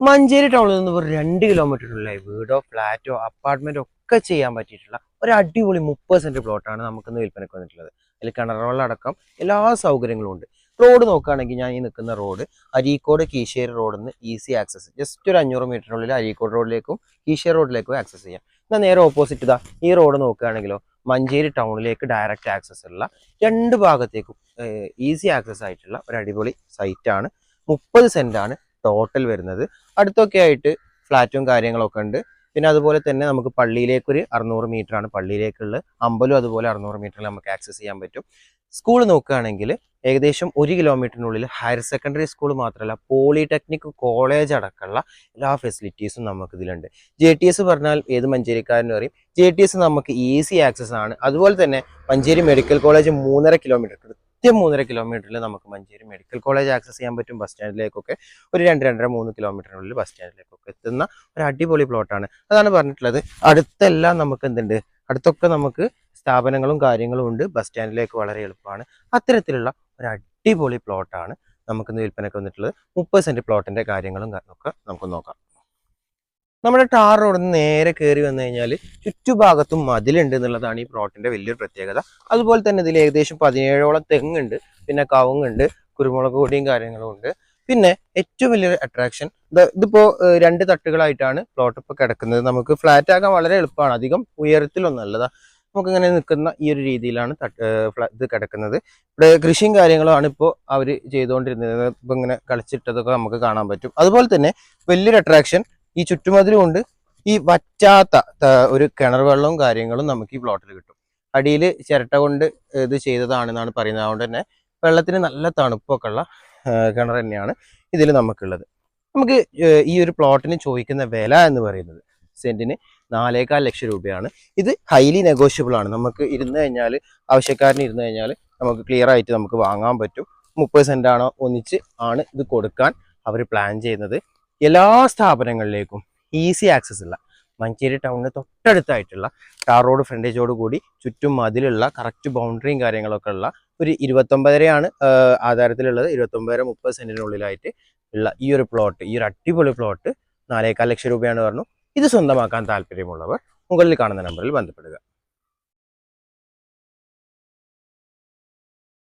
മഞ്ചേരി ടൗണിൽ നിന്ന് ഒരു രണ്ട് കിലോമീറ്ററിലുള്ള വീടോ ഫ്ലാറ്റോ അപ്പാർട്ട്മെന്റോ ഒക്കെ ചെയ്യാൻ പറ്റിയിട്ടുള്ള ഒരു അടിപൊളി മുപ്പത് സെന്റ് പ്ലോട്ടാണ് നമുക്കിന്ന് വിൽപ്പനയ്ക്ക് വന്നിട്ടുള്ളത്. അതിൽ കിണറുകൾ അടക്കം എല്ലാ സൗകര്യങ്ങളും ഉണ്ട്. റോഡ് നോക്കുകയാണെങ്കിൽ ഞാൻ ഈ നിൽക്കുന്ന റോഡ് അരീക്കോട് കീശേരി റോഡിൽ നിന്ന് ഈസി ആക്സസ് ജസ്റ്റ് ഒരു അഞ്ഞൂറ് മീറ്ററിനുള്ളിൽ അരീക്കോട് റോഡിലേക്കും കീശേരി റോഡിലേക്കും ആക്സസ് ചെയ്യാം. എന്നാൽ നേരെ ഓപ്പോസിറ്റ് ഇതാ ഈ റോഡ് നോക്കുകയാണെങ്കിലോ മഞ്ചേരി ടൗണിലേക്ക് ഡയറക്റ്റ് ആക്സസ് ഉള്ള രണ്ട് ഭാഗത്തേക്കും ഈസി ആക്സസ് ആയിട്ടുള്ള ഒരു അടിപൊളി സൈറ്റാണ് മുപ്പത് സെന്റാണ് ടോട്ടൽ വരുന്നത്. അടുത്തൊക്കെ ആയിട്ട് ഫ്ലാറ്റും കാര്യങ്ങളൊക്കെ ഉണ്ട്. പിന്നെ അതുപോലെ തന്നെ നമുക്ക് പള്ളിയിലേക്കൊരു അറുന്നൂറ് ആണ്. പള്ളിയിലേക്കുള്ള അമ്പലം അതുപോലെ അറുന്നൂറ് മീറ്ററിൽ നമുക്ക് ആക്സസ് ചെയ്യാൻ പറ്റും. സ്കൂൾ നോക്കുകയാണെങ്കിൽ ഏകദേശം ഒരു കിലോമീറ്ററിനുള്ളിൽ ഹയർ സെക്കൻഡറി സ്കൂൾ മാത്രമല്ല പോളിടെക്നിക് കോളേജ് അടക്കമുള്ള എല്ലാ ഫെസിലിറ്റീസും നമുക്ക് ഇതിലുണ്ട്. ജെ ടി എസ് പറഞ്ഞാൽ ഏത് മഞ്ചേരിക്കാരനും അറിയും ജെ ടി എസ് നമുക്ക് ഈസി ആക്സസ് ആണ്. അതുപോലെ തന്നെ മഞ്ചേരി മെഡിക്കൽ കോളേജ് മൂന്നര കിലോമീറ്റർ കൃത്യം മൂന്നര കിലോമീറ്ററിൽ നമുക്ക് മഞ്ചേരി മെഡിക്കൽ കോളേജ് ആക്സസ് ചെയ്യാൻ പറ്റും ബസ് സ്റ്റാൻഡിലേക്കൊക്കെ. ഒരു രണ്ട് രണ്ടര മൂന്ന് കിലോമീറ്ററിനുള്ളിൽ ബസ് സ്റ്റാൻഡിലേക്കൊക്കെ എത്തുന്ന ഒരു അടിപൊളി പ്ലോട്ടാണ് അതാണ് പറഞ്ഞിട്ടുള്ളത്. അടുത്തെല്ലാം നമുക്ക് എന്തുണ്ട്? അടുത്തൊക്കെ നമുക്ക് സ്ഥാപനങ്ങളും കാര്യങ്ങളും ഉണ്ട്. ബസ് സ്റ്റാൻഡിലേക്ക് വളരെ എളുപ്പമാണ്. അത്തരത്തിലുള്ള ഒരു അടിപൊളി പ്ലോട്ടാണ് നമുക്കിന്ന് വിൽപ്പനയ്ക്ക് വന്നിട്ടുള്ളത്. മുപ്പത് സെന്റ് പ്ലോട്ടിന്റെ കാര്യങ്ങളും ഒക്കെ നമുക്ക് നോക്കാം. നമ്മുടെ ടാർ റോഡിൽ നിന്ന് നേരെ കയറി വന്നു കഴിഞ്ഞാൽ ചുറ്റുഭാഗത്തും മതിലുണ്ട് എന്നുള്ളതാണ് ഈ പ്ലോട്ടിന്റെ വലിയൊരു പ്രത്യേകത. അതുപോലെ തന്നെ ഇതിൽ ഏകദേശം പതിനേഴോളം തെങ്ങുണ്ട് പിന്നെ കവുങ്ങുണ്ട് കുരുമുളക് പൊടിയും കാര്യങ്ങളും ഉണ്ട്. പിന്നെ ഏറ്റവും വലിയൊരു അട്രാക്ഷൻ ഇതിപ്പോ രണ്ട് തട്ടുകളായിട്ടാണ് പ്ലോട്ട് ഇപ്പൊ കിടക്കുന്നത്. നമുക്ക് ഫ്ലാറ്റ് ആകാൻ വളരെ എളുപ്പമാണ്. അധികം ഉയരത്തിലൊന്നല്ലതാ നമുക്ക് ഇങ്ങനെ നിൽക്കുന്ന ഈ ഒരു രീതിയിലാണ് തട്ട് ഇത് കിടക്കുന്നത്. ഇവിടെ കൃഷിയും കാര്യങ്ങളുമാണ് ഇപ്പോൾ അവർ ചെയ്തുകൊണ്ടിരുന്നത്. ഇപ്പൊ ഇങ്ങനെ കളിച്ചിട്ടതൊക്കെ നമുക്ക് കാണാൻ പറ്റും. അതുപോലെ തന്നെ വലിയൊരു അട്രാക്ഷൻ ഈ ചുറ്റുമതിലും കൊണ്ട് ഈ വറ്റാത്ത ഒരു കിണർ വെള്ളവും കാര്യങ്ങളും നമുക്ക് ഈ പ്ലോട്ടിൽ കിട്ടും. അടിയിൽ ചിരട്ട കൊണ്ട് ഇത് ചെയ്തതാണെന്നാണ് പറയുന്നത്. അതുകൊണ്ട് തന്നെ വെള്ളത്തിന് നല്ല തണുപ്പൊക്കെ ഉള്ള കിണർ തന്നെയാണ് ഇതിൽ നമുക്കുള്ളത്. നമുക്ക് ഈ ഒരു പ്ലോട്ടിന് ചോദിക്കുന്ന വില എന്ന് പറയുന്നത് സെന്റിന് നാലേകാൽ ലക്ഷം രൂപയാണ്. ഇത് ഹൈലി നെഗോഷ്യബിൾ ആണ്. നമുക്ക് ഇരുന്ന് കഴിഞ്ഞാൽ ആവശ്യക്കാരന് ഇരുന്ന് കഴിഞ്ഞാൽ നമുക്ക് ക്ലിയർ ആയിട്ട് നമുക്ക് വാങ്ങാൻ പറ്റും. മുപ്പത് സെന്റ് ആണോ ഒന്നിച്ച് ആണ് ഇത് കൊടുക്കാൻ അവർ പ്ലാൻ ചെയ്യുന്നത്. എല്ലാ സ്ഥാപനങ്ങളിലേക്കും ഈസി ആക്സസ് ഉള്ള മഞ്ചേരി ടൗണിന് തൊട്ടടുത്തായിട്ടുള്ള ടാർ റോഡ് ഫ്രണ്ടേജോട് കൂടി ചുറ്റും മതിലുള്ള കറക്റ്റ് ബൗണ്ടറിയും കാര്യങ്ങളൊക്കെ ഉള്ള ഒരു ഇരുപത്തൊമ്പതരയാണ് ആധാരത്തിലുള്ളത്. ഇരുപത്തൊമ്പതര മുപ്പത് സെന്റിനുള്ളിലായിട്ട് ഉള്ള ഈ ഒരു പ്ലോട്ട് ഈ ഒരു അടിപൊളി പ്ലോട്ട് നാലേകാൽ ലക്ഷം രൂപയാണ് പറഞ്ഞു. ഇത് സ്വന്തമാക്കാൻ താല്പര്യമുള്ളവർ മുകളിൽ കാണുന്ന നമ്പറിൽ ബന്ധപ്പെടുക.